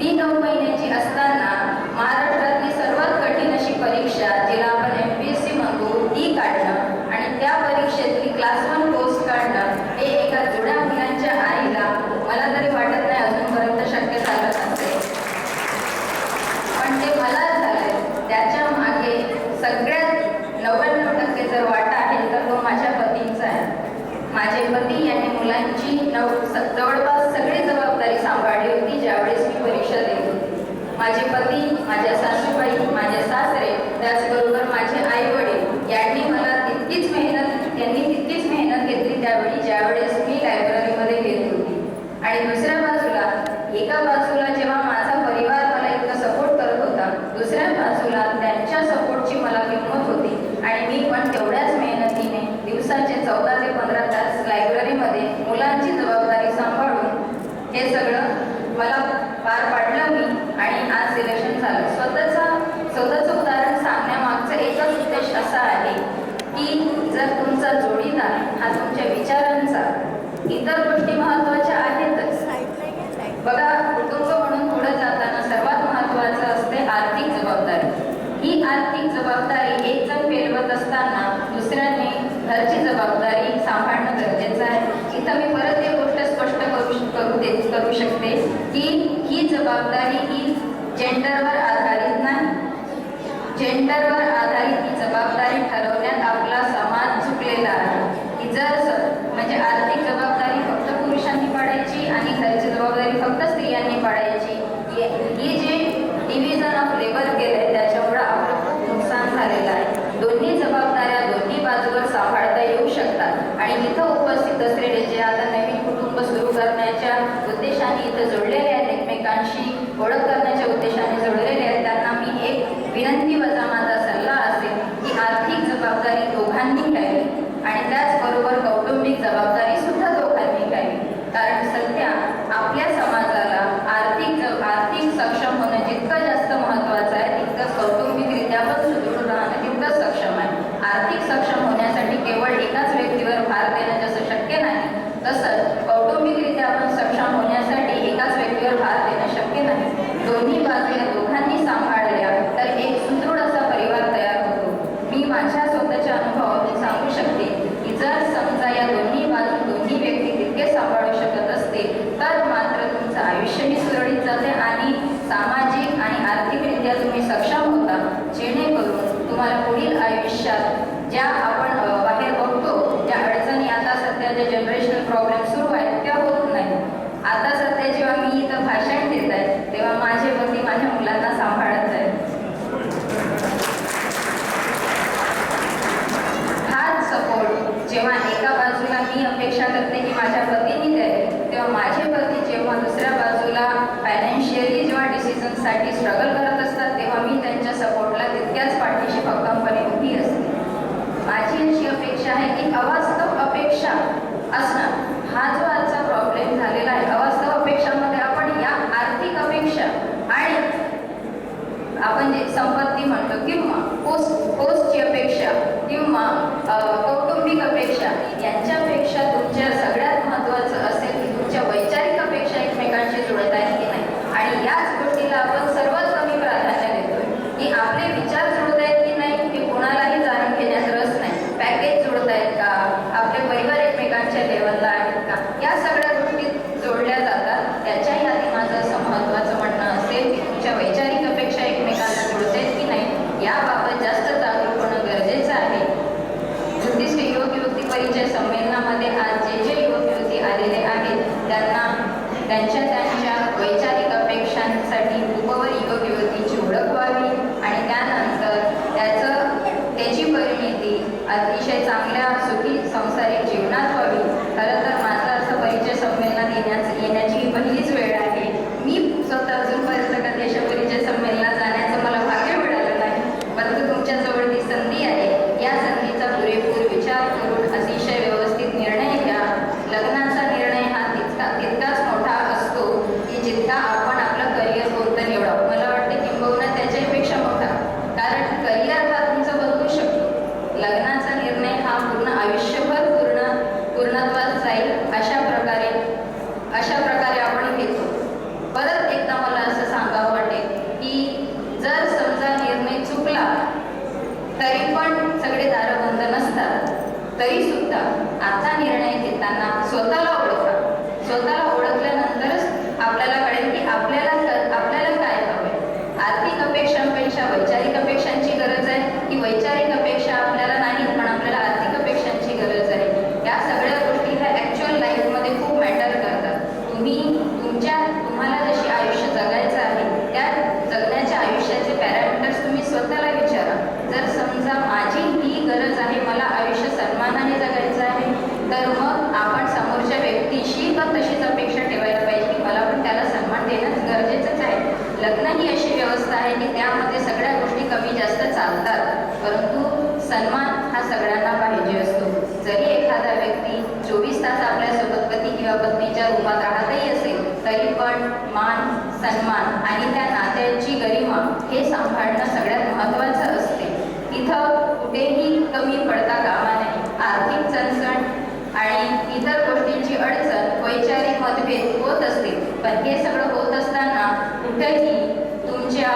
We compiled the Aslan जबाबदारी ही जेंडरवर आधारित नाही. जेंडरवर आधारित ही जबाबदारी ठरवण्यात आपला समाज चुकलेला आहे. जर म्हणजे आर्थिक जबाबदारी ज्या आपण बाहेर बघतो ज्या अडचणी आता सध्या ज्या जनरेशनल प्रॉब्लेम सुरू आहेत त्या होत नाही आता सध्या जेव्हा मी इथं भाषण देत आहे तेव्हा माझे पती माझ्या मुलांना सांभाळत आहे हाच सपोर्ट जेव्हा एका बाजूला मी अपेक्षा करते की माझ्या पतीने द्यावे तेव्हा माझे पती जेव्हा दुसऱ्या बाजूला फायनान्शियली जेव्हा डिसिजनसाठी स्ट्रगल की अवास्तव अपेक्षा असणं हा जो आजचा प्रॉब्लेम झालेला आहे अवास्तव अपेक्षामध्ये आपण या आर्थिक अपेक्षा आणि आपण जे संपत्ती म्हणतो किंवा पोस्ट पोस्टची अपेक्षा किंवा कौटुंबिक अपेक्षा यांच्या अतिशय चांगल्या तर मग आपण समोरच्या व्यक्तीशी पण तशीच अपेक्षा ठेवायला पाहिजे. की मला पण त्याला सन्मान देणं गरजेचंच आहे. लग्न ही अशी व्यवस्था आहे की त्यामध्ये सगळ्या गोष्टी कमी जास्त चालतात. परंतु सन्मान हा सगळ्यांना पाहिजे असतो. जरी एखादा व्यक्ती चोवीस तास आपल्यासोबत पती किंवा पत्नीच्या रूपात राहतही असेल तरी पण मान सन्मान आणि त्या नात्याची गरिमा हे सांभाळणं सगळ्यात महत्त्वाचं असते. इथं कुठेही कमी पडता कामा मतभेद होत असतील. पण हे सगळं होत असताना कुठेही तुमच्या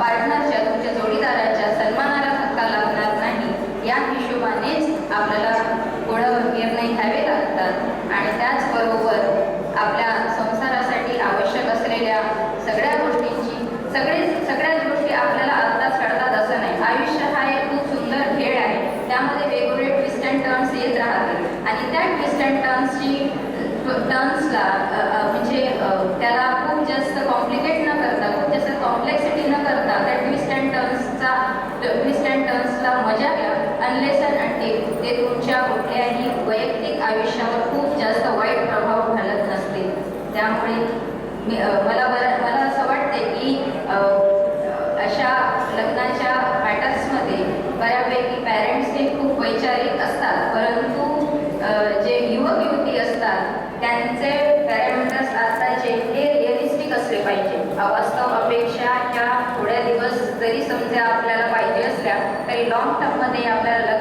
पार्टनरच्या तुमच्या जोडीदाराच्या सन्मानाला धक्का लागणार नाही. या हिशोबानेच आपल्याला पुढं निर्णय घ्यावे लागतात. आणि त्याचबरोबर आपल्या संसारासाठी आवश्यक असलेल्या सगळ्या गोष्टींची सगळे सगळ्याच गोष्टी आपल्याला आत्ताच कळतात असं नाही. आयुष्य हा एक खूप सुंदर खेळ आहे. त्यामध्ये वेगवेगळे ट्विस्ट अँड टर्न्स येत राहतील. आणि त्या ट्विस्ट अँड टर्न्सची टर्न्सला म्हणजे त्याला खूप जास्त कॉम्प्लिकेट न करता खूप जास्त कॉम्प्लेक्सिटी न करता त्या ट्विस्ट अँड टर्न्सचा ट्विस्ट अँड टर्न्सला मजा घ्या अनलेस अँड अंटिल ते तुमच्या कुठल्याही वैयक्तिक आयुष्यावर खूप जास्त वाईट प्रभाव घालत नसते त्यामुळे मी अ, मला बरं मला असं वाटते की अ, अशा लग्नाच्या मॅटर्समध्ये बऱ्यापैकी पॅरेंट्स हे खूप वैचारिक असतात परंतु अ, जे युवक युवती असतात त्यांचे पॅरामीटर्स आताचे हे रिअलिस्टिक असले पाहिजे अवास्तव अपेक्षा ह्या थोड्या दिवस जरी समजा आपल्याला पाहिजे काही लॉंग टर्ममध्ये आपल्याला